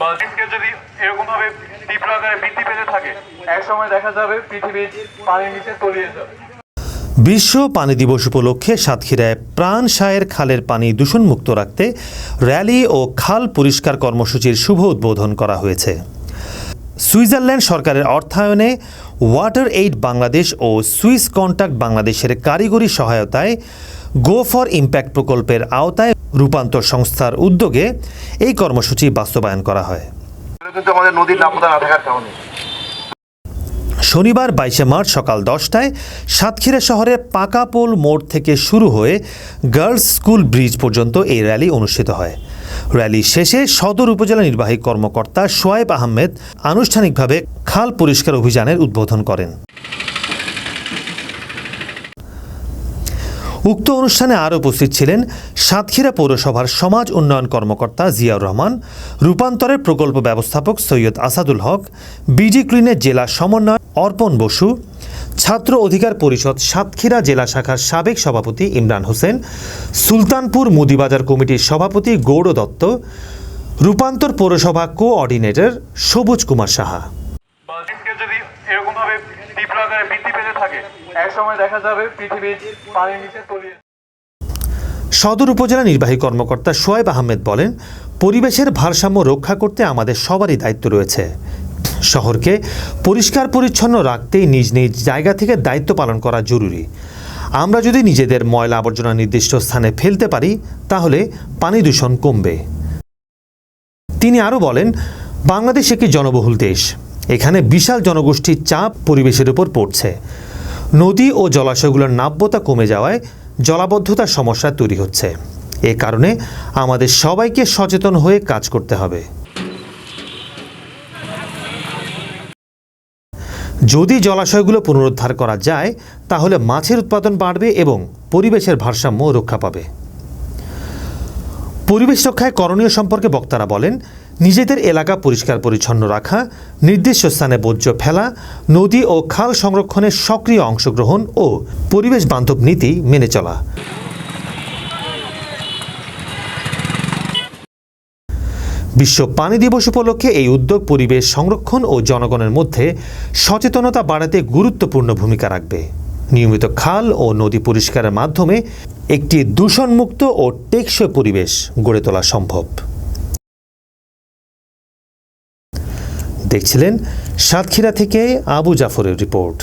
বা যদি তীব্র আকারে বৃদ্ধি পেতে থাকে দেখা যাবে পানির নিচে তলিয়ে যাবে। বিশ্ব পানি দিবস উপলক্ষে সাতক্ষীরায় প্রাণ সায়ের খালের পানি দূষণমুক্ত রাখতে র্যালি ও খাল পরিষ্কার কর্মসূচির শুভ উদ্বোধন করা হয়েছে। সুইজারল্যান্ড সরকারের অর্থায়নে ওয়াটার এইড বাংলাদেশ ও সুইস কন্ট্যাক্ট বাংলাদেশের কারিগরি সহায়তায় গো ফর ইম্প্যাক্ট প্রকল্পের আওতায় রূপান্তর সংস্থার উদ্যোগে এই কর্মসূচি বাস্তবায়ন করা হয়। শনিবার বাইশে মার্চ সকাল দশটায় সাতক্ষীরা শহরের পাকাপোল মোড় থেকে শুরু হয়ে গার্লস স্কুল ব্রিজ পর্যন্ত এই র্যালি অনুষ্ঠিত হয়। র্যালি শেষে সদর উপজেলা নির্বাহী কর্মকর্তা সোয়েব আহমেদ আনুষ্ঠানিকভাবে খাল পরিষ্কার অভিযানের উদ্বোধন করেন। উক্ত অনুষ্ঠানে আরও উপস্থিত ছিলেন সাতক্ষীরা পৌরসভার সমাজ উন্নয়ন কর্মকর্তা জিয়াউর রহমান, রূপান্তরের প্রকল্প ব্যবস্থাপক সৈয়দ আসাদুল হক বিজি ক্লিনের জেলা সমন্বয় অর্পণ বসু, ছাত্র অধিকার পরিষদ সাতক্ষীরা জেলা শাখার সাবেক সভাপতি ইমরান হোসেন, সুলতানপুর মুদিবাজার কমিটির সভাপতি গৌড় দত্ত, রূপান্তর পৌরসভা কোঅর্ডিনেটর সবুজ কুমার সাহা। বৃদ্ধি পেতে থাকে। এক সময় দেখা যাবে পৃথিবী পানির নিচে তলিয়ে সদর উপজেলা নির্বাহী কর্মকর্তা সোয়েব আহমেদ বলেন, পরিবেশের ভারসাম্য রক্ষা করতে আমাদের সবারই দায়িত্ব রয়েছে। শহরকে পরিষ্কার পরিচ্ছন্ন রাখতেই নিজ নিজ জায়গা থেকে দায়িত্ব পালন করা জরুরি। আমরা যদি নিজেদের ময়লা আবর্জনা নির্দিষ্ট স্থানে ফেলতে পারি, তাহলে পানি দূষণ কমবে। তিনি আরও বলেন, বাংলাদেশ একটি জনবহুল দেশ। এখানে বিশাল জনগোষ্ঠীর চাপ পরিবেশের উপর পড়ছে। নদী ও জলাশয়গুলোর নাব্যতা কমে যাওয়ায় জলাবদ্ধতার সমস্যা তৈরি হচ্ছে। এ কারণে আমাদের সবাইকে সচেতন হয়ে কাজ করতে হবে। যদি জলাশয়গুলো পুনরুদ্ধার করা যায়, তাহলে মাছের উৎপাদন বাড়বে এবং পরিবেশের ভারসাম্য রক্ষা পাবে। পরিবেশ রক্ষায় করণীয় সম্পর্কে বক্তারা বলেন, নিজেদের এলাকা পরিষ্কার পরিচ্ছন্ন রাখা, নির্দিষ্ট স্থানে বর্জ্য ফেলা, নদী ও খাল সংরক্ষণে সক্রিয় অংশগ্রহণ ও পরিবেশ বান্ধব নীতি মেনে চলা। বিশ্ব পানি দিবস উপলক্ষে এই উদ্যোগ পরিবেশ সংরক্ষণ ও জনগণের মধ্যে সচেতনতা বাড়াতে গুরুত্বপূর্ণ ভূমিকা রাখবে। নিয়মিত খাল ও নদী পরিষ্কারের মাধ্যমে একটি দূষণমুক্ত ও টেকসই পরিবেশ গড়ে তোলা সম্ভব। দেখছিলেন সাতক্ষীরা থেকে আবু জাফরের রিপোর্ট।